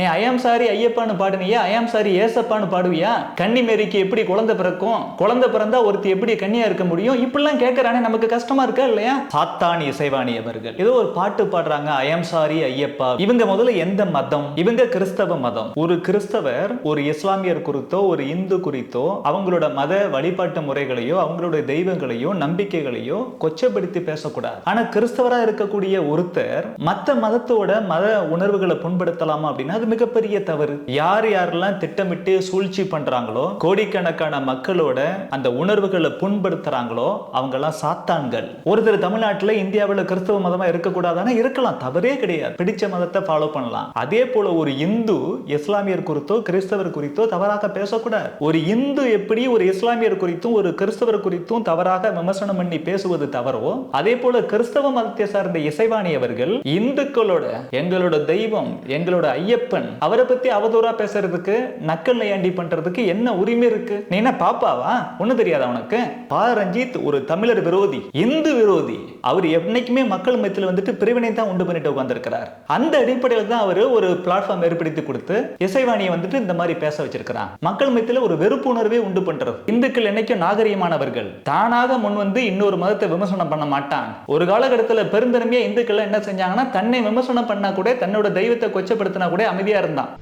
நீ ஐயாம் சாரி ஐயப்பான்னு பாடுனியா? ஐயாம் சாரி ஏசப்பான்னு பாடுவியா? கன்னி மேரிக்கு எப்படி குழந்தை பிறக்கும்? குழந்தை பிறந்தா ஒருத்தி எப்படி கன்னியா இருக்க முடியும்? இப்படிலாம் கேட்கறானே நமக்கு கஷ்டமா இருக்கா இல்லையா? சாத்தான் இசைவாணி அவர்கள். ஏதோ ஒரு பாட்டு பாடுறாங்க ஐயாம் சாரி ஐயப்பா. இவங்க முதல்ல எந்த மதம்? இவங்க கிறிஸ்தவ மதம். ஒரு கிறிஸ்தவர் ஒரு இஸ்லாமியர் குறித்தோ ஒரு இந்து குறித்தோ அவங்களோட மத வழிபாட்டு முறைகளையோ அவங்களோட தெய்வங்களையோ நம்பிக்கைகளையோ கொச்சப்படுத்தி பேசக்கூடாது. ஆனா கிறிஸ்தவரா இருக்கக்கூடிய ஒருத்தர் மத்த மதத்தோட மத உணர்வுகளை புண்படுத்தலாமா அப்படின்னா பண்றது மிகப்பெரிய தவறு. யார் யாரெல்லாம் திட்டமிட்டு சூழ்ச்சி பண்றாங்களோ கோடிக்கணக்கான மக்களோட அந்த உணர்வுகளை புண்படுத்துறாங்களோ அவங்கெல்லாம் சாத்தான்கள். ஒருத்தர் தமிழ்நாட்டில் இந்தியாவில் கிறிஸ்தவ மதமா இருக்கக்கூடாதானா? இருக்கலாம். தவறே கிடையாது. பிடிச்ச மதத்தை ஃபாலோ பண்ணலாம். அதே போல ஒரு இந்து இஸ்லாமியர் குறித்தோ கிறிஸ்தவர் குறித்தோ தவறாக பேசக்கூடாது. ஒரு இந்து எப்படி ஒரு இஸ்லாமியர் குறித்தும் ஒரு கிறிஸ்தவர் குறித்தும் தவறாக விமர்சனம் பண்ணி பேசுவது தவறோ அதே போல கிறிஸ்தவ மதத்தை சார்ந்த இசைவாணி அவர்கள் இந்துக்களோட எங்களோட தெய்வம் எங்களோட ஐயப்பன் கருப்பன் அவரை பத்தி அவதூறா பேசுறதுக்கு நக்கல் நையாண்டி பண்றதுக்கு என்ன உரிமை இருக்கு? நீ என்ன பாப்பாவா? ஒண்ணு தெரியாதா உனக்கு? பா ரஞ்சித் ஒரு தமிழர் விரோதி இந்து விரோதி. அவர் என்னைக்குமே மக்கள் மத்தியில் வந்துட்டு பிரிவினை தான் உண்டு பண்ணிட்டு உட்கார்ந்துருக்கிறார். அந்த அடிப்படையில் தான் அவர் ஒரு பிளாட்ஃபார்ம் ஏற்படுத்தி கொடுத்து இசைவாணியை வந்துட்டு இந்த மாதிரி பேச வச்சிருக்கிறான். மக்கள் மத்தியில் ஒரு வெறுப்புணர்வே உண்டு பண்றது. இந்துக்கள் என்னைக்கும் நாகரிகமானவர்கள். தானாக முன் வந்து இன்னொரு மதத்தை விமர்சனம் பண்ண மாட்டான். ஒரு காலகட்டத்தில் பெருந்தன்மையா இந்துக்கள் என்ன செஞ்சாங்கன்னா தன்னை விமர்சனம் பண்ணா கூட தன்னோட தெய்வத்தை கொச்சப்படுத்தினா கூட அமைதி அமைதியா இருந்தான்.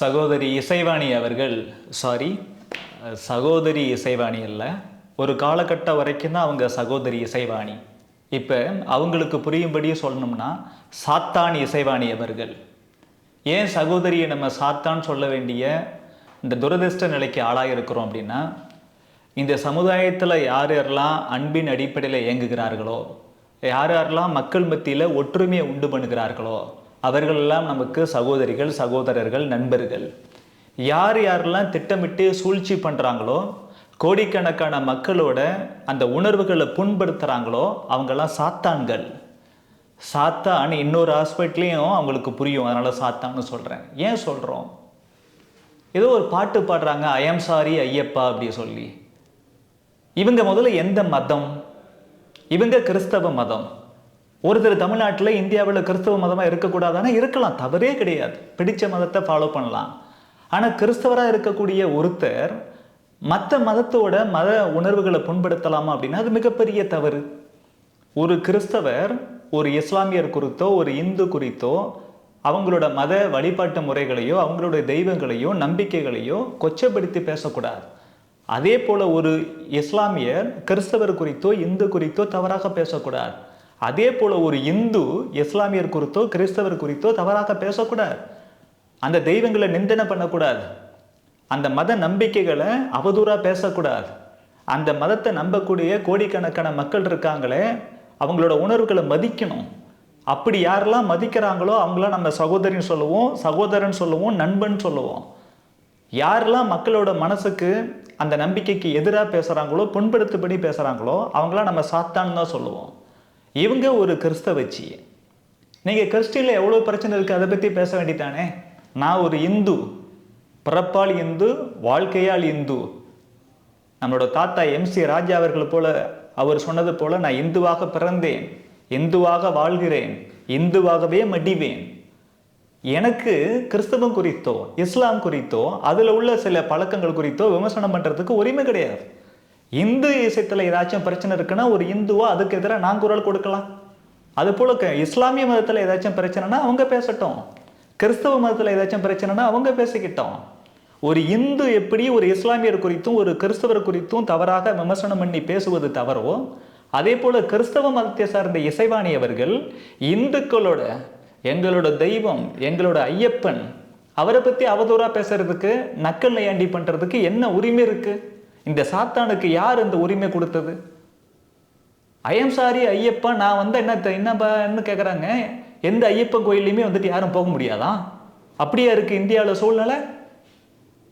சகோதரி இசைவாணி அவர்கள் சாரி சகோதரி இசைவாணி அல்ல ஒரு காலகட்டம் வரைக்கும் தான் அவங்க சகோதரி இசைவாணி. இப்போ அவங்களுக்கு புரியும்படியும் சொல்லணும்னா சாத்தான் இசைவாணி அவர்கள். ஏன் சகோதரியை நம்ம சாத்தான் சொல்ல வேண்டிய இந்த துரதிர்ஷ்ட நிலைக்கு ஆளாயிருக்கிறோம் அப்படின்னா இந்த சமுதாயத்தில் யார் யாரெல்லாம் அன்பின் அடிப்படையில் இயங்குகிறார்களோ யார் யாரெல்லாம் மக்கள் மத்தியில் ஒற்றுமையை உண்டு பண்ணுகிறார்களோ அவர்களெல்லாம் நமக்கு சகோதரிகள் சகோதரர்கள் நண்பர்கள். யார் யாரெல்லாம் திட்டமிட்டு சூழ்ச்சி பண்ணுறாங்களோ கோடிக்கணக்கான மக்களோட அந்த உணர்வுகளை புண்படுத்துகிறாங்களோ அவங்கெல்லாம் சாத்தான்கள். சாத்தான் இன்னொரு ஹாஸ்பிட்டலையும் அவங்களுக்கு புரியும். அதனால் சாத்தான்னு சொல்கிறேன் ஏன் சொல்கிறோம் ஏதோ ஒரு பாட்டு பாடுறாங்க ஐஎம் சாரி ஐயப்பா அப்படி சொல்லி. இவங்க முதல்ல எந்த மதம்? இவங்க கிறிஸ்தவ மதம். ஒருத்தர் தமிழ்நாட்டில் இந்தியாவில் கிறிஸ்தவ மதமாக இருக்கக்கூடாதானே? இருக்கலாம். தவறே கிடையாது. பிடித்த மதத்தை ஃபாலோ பண்ணலாம். ஆனால் கிறிஸ்தவராக இருக்கக்கூடிய ஒருத்தர் மற்ற மதத்தோட மத உணர்வுகளை புண்படுத்தலாமா அப்படின்னா அது மிகப்பெரிய தவறு. ஒரு கிறிஸ்தவர் ஒரு இஸ்லாமியர் குறித்தோ ஒரு இந்து குறித்தோ அவங்களோட மத வழிபாட்டு முறைகளையோ அவங்களோட தெய்வங்களையோ நம்பிக்கைகளையோ கொச்சப்படுத்தி பேசக்கூடாது. அதே போல் ஒரு இஸ்லாமியர் கிறிஸ்தவர் குறித்தோ இந்து குறித்தோ தவறாக பேசக்கூடாது. அதே போல் ஒரு இந்து இஸ்லாமியர் குறித்தோ கிறிஸ்தவர் குறித்தோ தவறாக பேசக்கூடாது. அந்த தெய்வங்களை நிந்தனை பண்ணக்கூடாது. அந்த மத நம்பிக்கைகளை அவதூறாக பேசக்கூடாது. அந்த மதத்தை நம்பக்கூடிய கோடிக்கணக்கான மக்கள் இருக்காங்களே அவங்களோட உணர்வுகளை மதிக்கணும். அப்படி யாரெல்லாம் மதிக்கிறாங்களோ அவங்களாம் நம்ம சகோதரின்னு சொல்லுவோம் சகோதரன் சொல்லுவோம் நண்பன் சொல்லுவோம். யாரெல்லாம் மக்களோட மனசுக்கு அந்த நம்பிக்கைக்கு எதிராக பேசுகிறாங்களோ புண்படுத்தபடி பேசுகிறாங்களோ அவங்களாம் நம்ம சாத்தான்னு தான் சொல்லுவோம். இவங்க ஒரு கிறிஸ்தவச்சி. நீங்கள் கிறிஸ்டியில் எவ்வளோ பிரச்சனை இருக்குது அதை பற்றி பேச வேண்டித்தானே நான் ஒரு இந்து. பிறப்பால் இந்து வாழ்க்கையால் இந்து. நம்மளோட தாத்தா எம்சி ராஜா அவர்கள் போல அவர் சொன்னது போல நான் இந்துவாக பிறந்தேன் இந்துவாக வாழ்கிறேன் இந்துவாகவே மடிவேன். எனக்கு கிறிஸ்தவம் குறித்தோ இஸ்லாம் குறித்தோ அதில் உள்ள சில பழக்கங்கள் குறித்தோ விமர்சனம் பண்ணுறதுக்கு உரிமை கிடையாது. இந்து இசைத்தில் ஏதாச்சும் பிரச்சனை இருக்குன்னா ஒரு இந்துவா அதுக்கு எதிராக நான் குரல் கொடுக்கலாம். அது போல க- இஸ்லாமிய மதத்தில் ஏதாச்சும் பிரச்சனைனா அவங்க பேசட்டும். கிறிஸ்தவ மதத்தில் ஏதாச்சும் பிரச்சனைனா அவங்க பேசிக்கிட்டோம். ஒரு இந்து எப்படி ஒரு இஸ்லாமியர் குறித்தும் ஒரு கிறிஸ்தவர் குறித்தும் தவறாக விமர்சனம் பண்ணி பேசுவது தவறோ அதே போல கிறிஸ்தவ மதத்தை சார்ந்த இசைவாணி அவர்கள் இந்துக்களோட எங்களோட தெய்வம் எங்களோட ஐயப்பன் அவரை பற்றி அவதூறாக பேசுறதுக்கு நக்கல் நையாண்டி பண்ணுறதுக்கு என்ன உரிமை இருக்குது இந்த சாத்தானுக்கு யார் இந்த உரிமை கொடுத்தது? ஐயம் சாரி ஐயப்பா நான் வந்து என்ன என்னப்பான்னு கேட்குறாங்க எந்த ஐயப்பன் கோயில்லையுமே வந்துட்டு யாரும் போக முடியாதா? அப்படியா இருக்கு இந்தியாவில் சூழ்நிலை?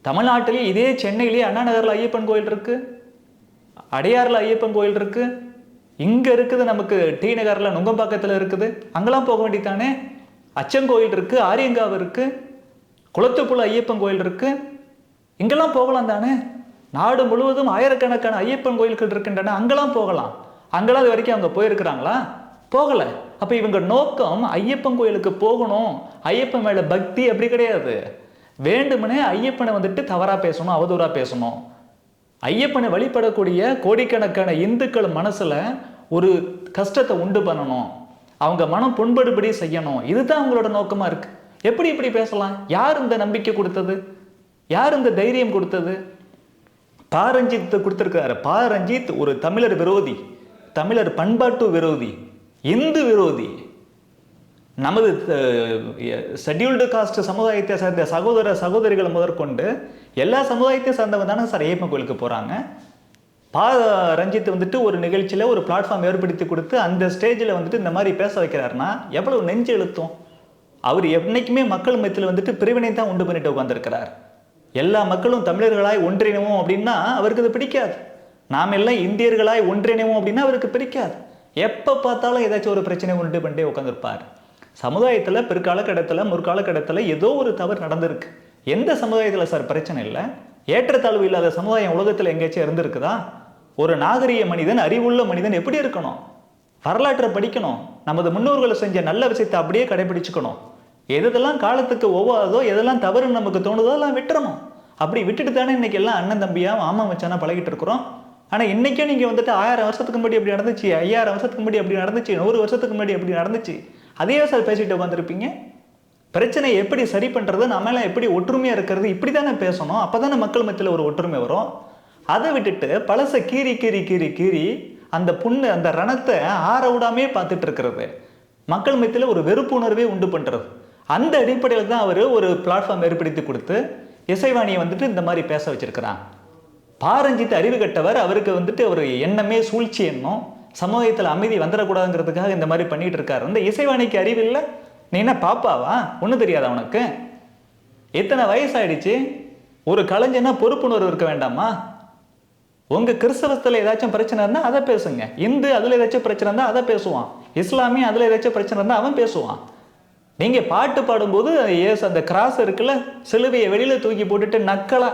தமிழ்நாட்டிலேயே இதே சென்னையிலேயே அண்ணா நகரில் ஐயப்பன் கோயில் இருக்கு. அடையாறில் ஐயப்பன் கோயில் இருக்கு. இங்கே இருக்குது நமக்கு டி நகரில் நுங்கம்பாக்கத்தில் இருக்குது. அங்கெல்லாம் போக வேண்டியதானே அச்சங்கோயில் இருக்கு ஆரியங்காவு இருக்கு குளத்துப்புல ஐயப்பன் கோயில் இருக்கு. இங்கெல்லாம் போகலாம் தானே? நாடு முழுவதும் ஆயிரக்கணக்கான ஐயப்பன் கோயில்கள் இருக்கின்றன அங்கெல்லாம் போகலாம். அங்கெல்லாம் அது வரைக்கும் அவங்க போயிருக்கிறாங்களா? போகலை. அப்போ இவங்க நோக்கம் ஐயப்பன் கோயிலுக்கு போகணும். ஐயப்பன் மேலே பக்தி அப்படி கிடையாது. வேண்டுமனே ஐயப்பனை வந்துட்டு தவறாக பேசணும் அவதூறாக பேசணும். ஐயப்பனை வழிபடக்கூடிய கோடிக்கணக்கான இந்துக்கள் மனசில் ஒரு கஷ்டத்தை உண்டு பண்ணணும். அவங்க மனம் புண்படுபடி செய்யணும். இதுதான் அவங்களோட நோக்கமாக இருக்கு. எப்படி இப்படி பேசலாம்? யார் இந்த நம்பிக்கை கொடுத்தது? யார் இந்த தைரியம் கொடுத்தது? பா ரஞ்சித் கொடுத்திருக்காரு. பா ரஞ்சித் ஒரு தமிழர் விரோதி. தமிழர் பண்பாட்டு விரோதி. இந்து விரோதி. நமது ஷெட்யூல்டு காஸ்ட் சமுதாயத்தை சேர்ந்த சகோதர சகோதரிகள் முதற்கொண்டு எல்லா சமுதாயத்தையும் சார்ந்தவங்க தானே சார் ஐயப்பன் கோயிலுக்கு போகிறாங்க பா ரஞ்சித் வந்துட்டு ஒரு நிகழ்ச்சியில் ஒரு பிளாட்ஃபார்ம் ஏற்படுத்தி கொடுத்து அந்த ஸ்டேஜில் வந்துட்டு இந்த மாதிரி பேச வைக்கிறாருன்னா எவ்வளவு நெஞ்சு எழுத்தும் அவர் என்றைக்குமே மக்கள் மத்தியில் வந்துட்டு பிரிவினை தான் உண்டு பண்ணிட்டு உட்காந்துருக்கிறார் எல்லா மக்களும் தமிழர்களாய் ஒன்றிணைவோம் அப்படின்னா அவருக்கு அது பிடிக்காது. நாம் எல்லாம் இந்தியர்களாய் ஒன்றிணைவோம் அப்படின்னா அவருக்கு பிடிக்காது. எப்போ பார்த்தாலும் ஏதாச்சும் ஒரு பிரச்சனை உண்டு பண்ணிட்டே உட்காந்துருப்பார் சமுதாயத்தில் பிற்காலக்கட்டத்தில் முற்காலக்கட்டத்தில் ஏதோ ஒரு தவறு நடந்திருக்கு. எந்த சமுதாயத்தில் சார் பிரச்சனை இல்லை? ஏற்றத்தாழ்வு இல்லாத சமுதாயம் உலகத்தில் எங்கேயாச்சும் இருந்திருக்குதா? ஒரு நாகரிக மனிதன் அறிவுள்ள மனிதன் எப்படி இருக்கணும்? வரலாற்றை படிக்கணும். நமது முன்னோர்கள் செஞ்ச நல்ல விஷயத்தை அப்படியே கடைபிடிச்சுக்கணும் எதெல்லாம் காலத்துக்கு ஒவ்வாதோ எதெல்லாம் தவறுன்னு நமக்கு தோணுதோ எல்லாம் விட்டுறணும். அப்படி விட்டுட்டு தானே இன்னைக்கு எல்லாம் அண்ணன் தம்பியா மாமா மச்சானா பழகிட்டு இருக்கிறோம். ஆனால் இன்னைக்கும் நீங்கள் வந்துட்டு ஆயிரம் வருஷத்துக்கு முன்னாடி அப்படி நடந்துச்சு ஐயாயிரம் வருஷத்துக்கு முன்னாடி அப்படி நடந்துச்சு நூறு வருஷத்துக்கு முன்னாடி அப்படி நடந்துச்சு. அதே சார் பேசிட்டு உட்காந்துருப்பீங்க பிரச்சனையை எப்படி சரி பண்ணுறது நம்மளாம் எப்படி ஒற்றுமையாக இருக்கிறது இப்படி தானே பேசணும். அப்போ தானே மக்கள் மத்தியில் ஒரு ஒற்றுமை வரும். அதை விட்டுட்டு பழசை கீறி கீறி கீறி கீறி அந்த புண்ணு அந்த ரணத்தை ஆற விடாமே பார்த்துட்டு இருக்கிறது. மக்கள் மத்தியில் ஒரு வெறுப்புணர்வே உண்டு பண்ணுறது அந்த அடிப்படையில் தான் அவர் ஒரு பிளாட்ஃபார்ம் ஏற்படுத்தி கொடுத்து இசைவாணியை வந்துட்டு இந்த மாதிரி பேச வச்சிருக்கிறான் பாரஞ்சித் அறிவு கட்டவர் அவருக்கு வந்துட்டு ஒரு எண்ணமே சூழ்ச்சி எண்ணம் சமூகத்தில் அமைதி வந்துடக்கூடாதுங்கிறதுக்காக இந்த மாதிரி பண்ணிட்டு இருக்காரு. இந்த இசைவாணிக்கு அறிவு இல்லை. நீ என்ன பாப்பாவா? ஒன்றும் தெரியாதா உனக்கு? எத்தனை வயசாயிடுச்சு? ஒரு கலைஞனா பொறுப்புணர்வு இருக்க வேண்டாமா? உங்க கிறிஸ்தவத்தில் ஏதாச்சும் பிரச்சனை இருந்தால் அதை பேசுங்க. இந்து அதில் ஏதாச்சும் பிரச்சனை இருந்தால் அதை பேசுவான். இஸ்லாமிய அதில் ஏதாச்சும் பிரச்சனை இருந்தால் அவன் பேசுவான். நீங்க பாட்டு பாடும்போது ஏஸ் அந்த கிராஸ் இருக்குல்ல சிலுவையை வெளியில தூக்கி போட்டுட்டு நக்கலா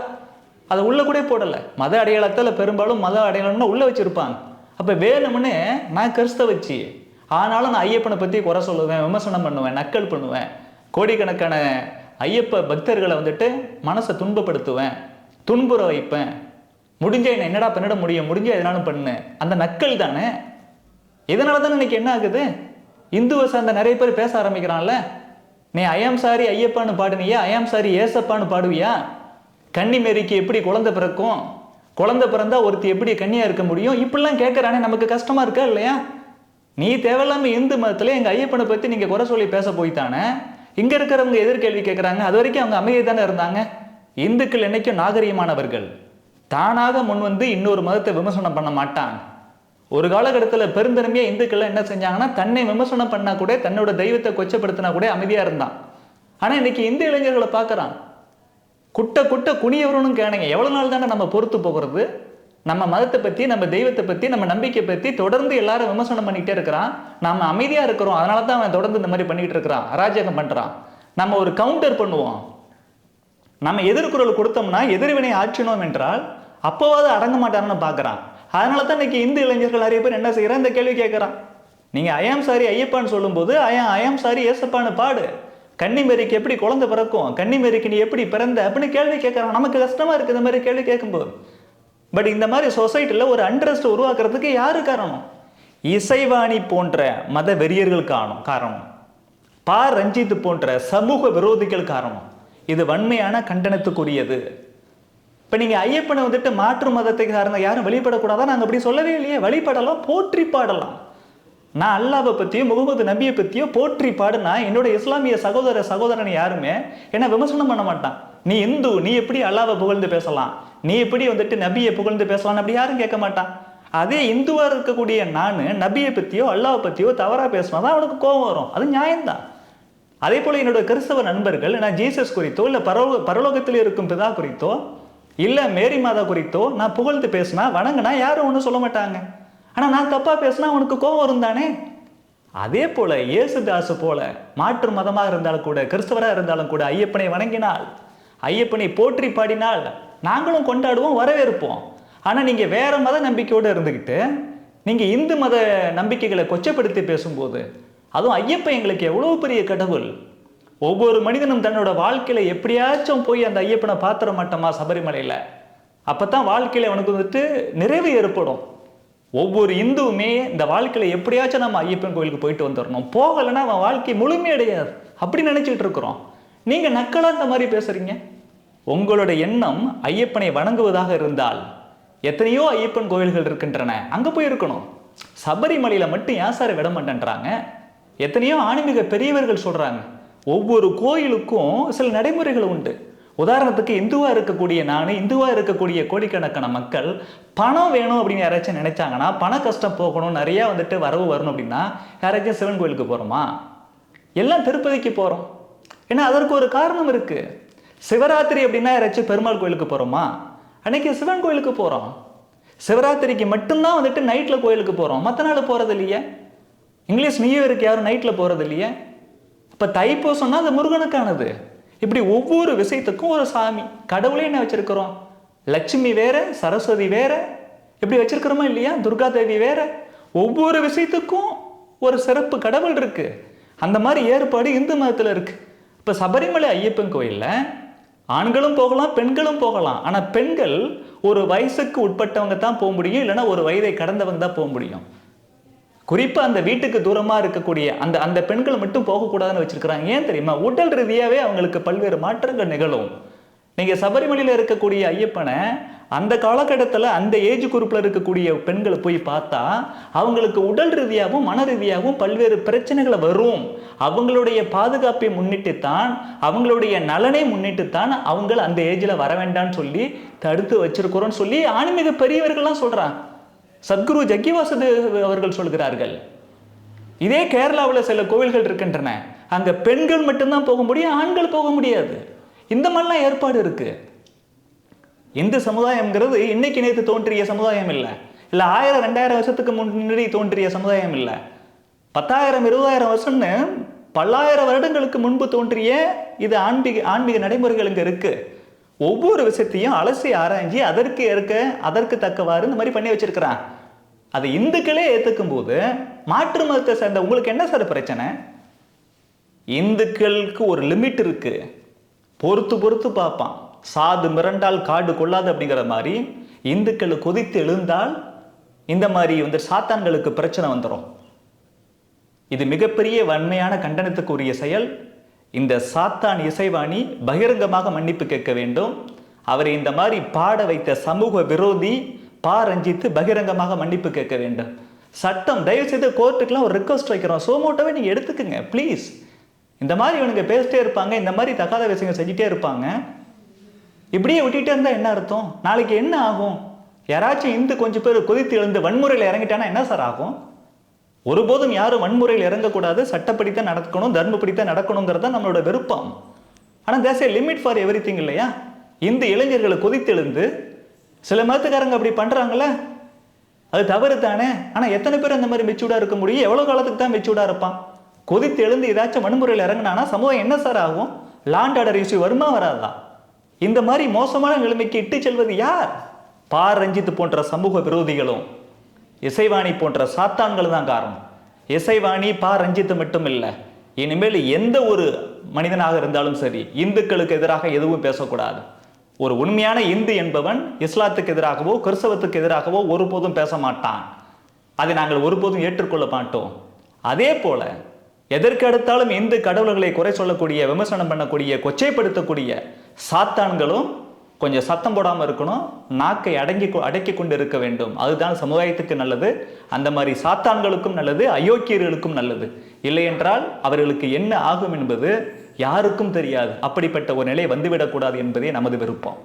அதை உள்ள கூட போடல. மத அடையாளத்தில் பெரும்பாலும் மத அடையாளம்னா உள்ள வச்சிருப்பாங்க. அப்போ வேணும்னு நான் கிறிஸ்தவச்சி. ஆனாலும் நான் ஐயப்பனை பற்றி குறை சொல்லுவேன் விமர்சனம் பண்ணுவேன் நக்கல் பண்ணுவேன். கோடிக்கணக்கான ஐயப்ப பக்தர்களை வந்துட்டு மனசை துன்பப்படுத்துவேன் துன்புற வைப்பேன். முடிஞ்ச என்ன என்னடா பண்ணிட முடியும்? முடிஞ்ச எதனாலும் பண்ணு. அந்த நக்கல் தானே? இதனால தான் இன்னைக்கு என்ன ஆகுது? இந்துவை சார்ந்த நிறைய பேர் பேச ஆரம்பிக்கிறான்ல. நீ ஐயாம் சாரி ஐயப்பான்னு பாடுனியா? ஐயாம் சாரி ஏசப்பான்னு பாடுவியா? கன்னிமேரிக்கு எப்படி குழந்தை பிறக்கும்? குழந்தை பிறந்தா ஒருத்தி எப்படி கன்னியா இருக்க முடியும்? இப்படிலாம் கேட்கறானே நமக்கு கஷ்டமா இருக்கா இல்லையா? நீ தேவையில்லாம இந்து மதத்துல எங்க ஐயப்பனை பத்தி நீங்க குறை சொல்லி பேச போய்த்தானே? இங்க இருக்கிறவங்க எதிர்கேள்வி கேட்கறாங்க அது வரைக்கும் அவங்க அமைதி தானே இருந்தாங்க. இந்துக்கள் என்னைக்கும் நாகரீகமானவர்கள். தானாக முன் வந்து இன்னொரு மதத்தை விமர்சனம் பண்ண மாட்டான். ஒரு காலகட்டத்தில் பெருந்தன்மையாக இந்துக்கள் என்ன செஞ்சாங்கன்னா தன்னை விமர்சனம் பண்ணால் கூட தன்னோட தெய்வத்தை கொச்சப்படுத்தினா கூட அமைதியாக இருந்தான். ஆனால் இன்னைக்கு இந்து இளைஞர்களை பார்க்குறான். குட்ட குட்ட குனியவரனும் கேணுங்க எவ்வளோ நாள் தானே நம்ம பொறுத்து போகிறது? நம்ம மதத்தை பற்றி நம்ம தெய்வத்தை பற்றி நம்ம நம்பிக்கை பற்றி தொடர்ந்து எல்லாரும் விமர்சனம் பண்ணிக்கிட்டே இருக்கிறான். நம்ம அமைதியாக இருக்கிறோம். அதனால தான் அவன் தொடர்ந்து இந்த மாதிரி பண்ணிக்கிட்டு இருக்கிறான். அராஜகம் பண்ணுறான் நம்ம ஒரு கவுண்டர் பண்ணுவோம். நம்ம எதிர்குரல் கொடுத்தோம்னா எதிர்வினை ஆற்றினோம் என்றால் அப்போவாது அடங்க மாட்டான்னு பார்க்குறான். அதனால தான் இன்னைக்கு இந்து இளைஞர்கள் நிறைய பேர் என்ன செய்கிறான் இந்த கேள்வி கேட்குறான் நீங்கள் ஐயாம் சாரி ஐயப்பான்னு சொல்லும்போது ஐயா ஐயாம் சாரி ஏசப்பான்னு பாடு. கன்னிமேரிக்கு எப்படி குழந்தை பிறக்கும்? கன்னிமேரிக்கு நீ எப்படி பிறந்த? அப்படின்னு கேள்வி கேட்குறான் நமக்கு கஷ்டமாக இருக்குது இந்த மாதிரி கேள்வி கேட்கும்போது பட் இந்த மாதிரி சொசைட்டியில் ஒரு அண்ட்ரஸ்ட் உருவாக்குறதுக்கு யார் காரணம்? இசைவாணி போன்ற மத வெறியர்கள் காரணம் காரணம். பா ரஞ்சித் போன்ற சமூக விரோதிகள் காரணம். இது வன்மையான கண்டனத்துக்குரியது. இப்போ நீங்கள் ஐயப்பனை வந்துட்டு மாற்று மதத்தை சார்ந்த யாரும் வெளிப்படக்கூடாதா? நாங்கள் அப்படி சொல்லவே இல்லையே. வழிபடலாம் போற்றி பாடலாம். நான் அல்லாவை பற்றியோ முகமது நபியை பற்றியோ போற்றி பாடுனா என்னோட இஸ்லாமிய சகோதர சகோதரன் யாருமே என்ன விமர்சனம் பண்ண மாட்டான். நீ இந்து நீ எப்படி அல்லாவை புகழ்ந்து பேசலாம்? நீ எப்படி வந்துட்டு நபியை புகழ்ந்து பேசலாம் அப்படி யாரும் கேட்க மாட்டான். அதே இந்துவாக இருக்கக்கூடிய நான் நபியை பற்றியோ அல்லாவை பற்றியோ தவறாக பேசினா தான் அவனுக்கு கோபம் வரும். அது நியாயம்தான். அதே போல் என்னோட கிறிஸ்தவ நண்பர்கள் நான் ஜீசஸ் குறித்தோ இல்லை பரலோ பரலோகத்தில் இருக்கும் பிதா குறித்தோ இல்லை மேரி மாதா குறித்தோ நான் புகழ்ந்து பேசினா வணங்கினா யாரும் ஒன்றும் சொல்ல மாட்டாங்க. ஆனால் நான் தப்பாக பேசினா அவனுக்கு கோபம் இருந்தானே தானே அதே போல இயேசுதாசு போல மாற்று மதமாக இருந்தாலும் கூட கிறிஸ்தவராக இருந்தாலும் கூட ஐயப்பனை வணங்கினால் ஐயப்பனை போற்றி பாடினால் நாங்களும் கொண்டாடுவோம் வரவேற்போம். ஆனால் நீங்கள் வேற மத நம்பிக்கையோடு இருந்துக்கிட்டு நீங்கள் இந்து மத நம்பிக்கைகளை கொச்சப்படுத்தி பேசும்போது அதுவும் ஐயப்பன் எங்களுக்கு எவ்வளவு பெரிய கடவுள். ஒவ்வொரு மனிதனும் தன்னோட வாழ்க்கையில எப்படியாச்சும் போய் அந்த ஐயப்பனை பாத்திர மாட்டோமா சபரிமலையில. அப்பதான் வாழ்க்கையில அவனுக்கு வந்துட்டு நிறைவு ஏற்படும். ஒவ்வொரு இந்துவுமே இந்த வாழ்க்கையில எப்படியாச்சும் நம்ம ஐயப்பன் கோயிலுக்கு போயிட்டு வந்துடணும் போகலைன்னா அவன் வாழ்க்கை முழுமையடையாது. அப்படி நினைச்சிட்டு இருக்கிறோம். நீங்க நக்கலா இந்த மாதிரி பேசுறீங்க? உங்களோட எண்ணம் ஐயப்பனை வணங்குவதாக இருந்தால் எத்தனையோ ஐயப்பன் கோயில்கள் இருக்கின்றன. அங்க போய் இருக்கணும். சபரிமலையில மட்டும் ஏன் சார் விட மாட்டேன்றாங்க? எத்தனையோ ஆன்மீக பெரியவர்கள் சொல்றாங்க. ஒவ்வொரு கோயிலுக்கும் சில நடைமுறைகள் உண்டு. உதாரணத்துக்கு இந்துவாக இருக்கக்கூடிய நான் இந்துவாக இருக்கக்கூடிய கோடிக்கணக்கான மக்கள் பணம் வேணும் அப்படின்னு யாராச்சும் நினைச்சாங்கன்னா பண கஷ்டம் போகணும் நிறையா வந்துட்டு வரவு வரணும் அப்படின்னா யாராச்சும் சிவன் கோயிலுக்கு போகிறோமா எல்லாம் திருப்பதிக்கு போகிறோம் ஏன்னா அதற்கு ஒரு காரணம் இருக்குது சிவராத்திரி அப்படின்னா யாராச்சும் பெருமாள் கோயிலுக்கு போகிறோமா அன்னைக்கு சிவன் கோயிலுக்கு போகிறோம் சிவராத்திரிக்கு மட்டும்தான் வந்துட்டு நைட்டில் கோயிலுக்கு போகிறோம் மற்ற நாள் போகிறது இல்லையே இங்கிலீஷ் நியூ இயருக்கு யாரும் நைட்டில் போகிறது இல்லையே இப்போ தைப்பூசம்னா அது முருகனுக்கானது. இப்படி ஒவ்வொரு விஷயத்துக்கும் ஒரு சாமி. கடவுளே என்ன வச்சுருக்குறோம்? லட்சுமி வேற சரஸ்வதி வேற இப்படி வச்சுருக்கிறோமா இல்லையா? துர்கா தேவி வேற. ஒவ்வொரு விஷயத்துக்கும் ஒரு சிறப்பு கடவுள் இருக்கு. அந்த மாதிரி ஏற்பாடு இந்து மதத்தில் இருக்கு. இப்போ சபரிமலை ஐயப்பன் கோயிலில் ஆண்களும் போகலாம் பெண்களும் போகலாம். ஆனால் பெண்கள் ஒரு வயசுக்கு உட்பட்டவங்க தான் போக முடியும் இல்லைன்னா ஒரு வயதை கடந்தவங்க தான் போக முடியும். குறிப்பாக அந்த வீட்டுக்கு தூரமாக இருக்கக்கூடிய அந்த அந்த பெண்கள் மட்டும் போகக்கூடாதுன்னு வச்சிருக்கிறாங்க. ஏன் தெரியுமா? உடல் ரீதியாகவே அவங்களுக்கு பல்வேறு மாற்றங்கள் நிகழும். நீங்கள் சபரிமலையில் இருக்கக்கூடிய ஐயப்பனை அந்த காலகட்டத்தில் அந்த ஏஜ் குரூப்பில் இருக்கக்கூடிய பெண்களை போய் பார்த்தா அவங்களுக்கு உடல் ரீதியாகவும் மன ரீதியாகவும் பல்வேறு பிரச்சனைகளை வரும். அவங்களுடைய பாதுகாப்பை முன்னிட்டு தான் அவங்களுடைய நலனை முன்னிட்டு தான் அவங்க அந்த ஏஜில் வர வேண்டாம்னு சொல்லி தடுத்து வச்சிருக்கிறோன்னு சொல்லி ஆன்மீக பெரியவர்கள்லாம் சொல்கிறாங்க சத்குரு ஜக்கிவாசுதேவ் அவர்கள் சொல்கிறார்கள் இதே கேரளாவில் சில கோவில்கள் இருக்கின்றன. அங்கே பெண்கள் மட்டும்தான் போக முடியும் ஆண்கள் போக முடியாது. இந்த மாதிரிலாம் ஏற்பாடு இருக்கு. இந்து சமுதாயம்ங்கிறது இன்னைக்கு நேற்று தோன்றிய சமுதாயம் இல்லை. இல்லை ஆயிரம் ரெண்டாயிரம் வருஷத்துக்கு முன்னாடி தோன்றிய சமுதாயம் இல்லை. பத்தாயிரம் இருபதாயிரம் வருஷம்னு பல்லாயிரம் வருடங்களுக்கு முன்பு தோன்றிய இது ஆன்மீக ஆன்மீக நடைமுறைகள் இங்கே இருக்குது ஒவ்வொரு விஷயத்தையும் அலசி ஆராய்ஞ்சி அதற்கு ஏற்க அதற்கு தக்கவாறு இந்த மாதிரி பண்ணி வச்சிருக்கிறான். அதை இந்துக்களே ஏற்றுக்கும் போது மாற்று மதத்தை சேர்ந்த உங்களுக்கு என்ன சார் பிரச்சனை? இந்துக்களுக்கு ஒரு லிமிட் இருக்கு. பொறுத்து பொறுத்து பார்ப்பான். சாது மிரண்டால் காடு கொள்ளாது அப்படிங்கிற மாதிரி இந்துக்கள் கொதித்து எழுந்தால் இந்த மாதிரி வந்து சாத்தான்களுக்கு பிரச்சனை வந்துடும் இது மிகப்பெரிய வன்மையான கண்டனத்துக்குரிய செயல். இந்த சாத்தான் இசைவாணி பகிரங்கமாக மன்னிப்பு கேட்க வேண்டும். அவரை இந்த மாதிரி பாட வைத்த சமூக விரோதி பா ரஞ்சித்து பகிரங்கமாக மன்னிப்பு கேட்க வேண்டும். சட்டம் தயவு செய்து கோர்ட்டுக்கெல்லாம் ஒரு ரிக்வஸ்ட் வைக்கிறோம். சோமோட்டோவை நீங்கள் எடுத்துக்கங்க ப்ளீஸ் இந்த மாதிரி இவனுங்க பேசிட்டே இருப்பாங்க இந்த மாதிரி தகாத விஷயங்கள் செஞ்சுட்டே இருப்பாங்க. இப்படியே விட்டுட்டே இருந்தால் என்ன அர்த்தம்? நாளைக்கு என்ன ஆகும்? யாராச்சும் இந்து கொஞ்சம் பேர் கொதித்து எழுந்து வன்முறையில் இறங்கிட்டானா என்ன சார் ஆகும்? ஒருபோதும் யாரும் வன்முறையில் இறங்கக்கூடாது. சட்டப்படி தான் நடக்கணும் தர்மப்படி தான் நடக்கணுங்கிறது தான் நம்மளோட விருப்பம். ஆனால் தேச லிமிட் ஃபார் எவ்ரி இல்லையா? இந்த இளைஞர்களை கொதித்தெழுந்து சில மதத்துக்காரங்க அப்படி பண்ணுறாங்களே அது தவறு தானே? ஆனால் எத்தனை பேர் அந்த மாதிரி மெச்சூர்டாக இருக்க முடியும்? எவ்வளோ காலத்துக்கு தான் மெச்சூர்டாக இருப்பான்? கொதித்து எழுந்து ஏதாச்சும் வன்முறையில் இறங்கினானா சமூகம் என்ன சார் ஆகும்? லாண்ட் ஆர்டர் இஷ்யூ வருமா வராதா? இந்த மாதிரி மோசமான நிலைமைக்கு இட்டு செல்வது யார்? பார் ரஞ்சித் போன்ற சமூக விரோதிகளும். இசைவாணி போன்ற சாத்தான்கள் தான் காரணம். இசைவாணி பா ரஞ்சித்து மட்டும் இல்லை இனிமேல் எந்த ஒரு மனிதனாக இருந்தாலும் சரி இந்துக்களுக்கு எதிராக எதுவும் பேசக்கூடாது. ஒரு உண்மையான இந்து என்பவன் இஸ்லாத்துக்கு எதிராகவோ கிறிஸ்தவத்துக்கு எதிராகவோ ஒருபோதும் பேச மாட்டான். அதை நாங்கள் ஒருபோதும் ஏற்றுக்கொள்ள மாட்டோம். அதே போல எதற்கு அடுத்தாலும் இந்து கடவுள்களை குறை சொல்லக்கூடிய விமர்சனம் பண்ணக்கூடிய கொச்சைப்படுத்தக்கூடிய சாத்தான்களும் கொஞ்சம் சத்தம் போடாமல் இருக்கணும் நாக்கை அடங்கி கொ- அடக்கி கொண்டு இருக்க வேண்டும். அதுதான் சமுதாயத்துக்கு நல்லது. அந்த மாதிரி சாத்தான்களுக்கும் நல்லது அயோக்கியர்களுக்கும் நல்லது. இல்லையென்றால் அவர்களுக்கு என்ன ஆகும் என்பது யாருக்கும் தெரியாது. அப்படிப்பட்ட ஒரு நிலை வந்துவிடக்கூடாது என்பதே நமது விருப்பம்.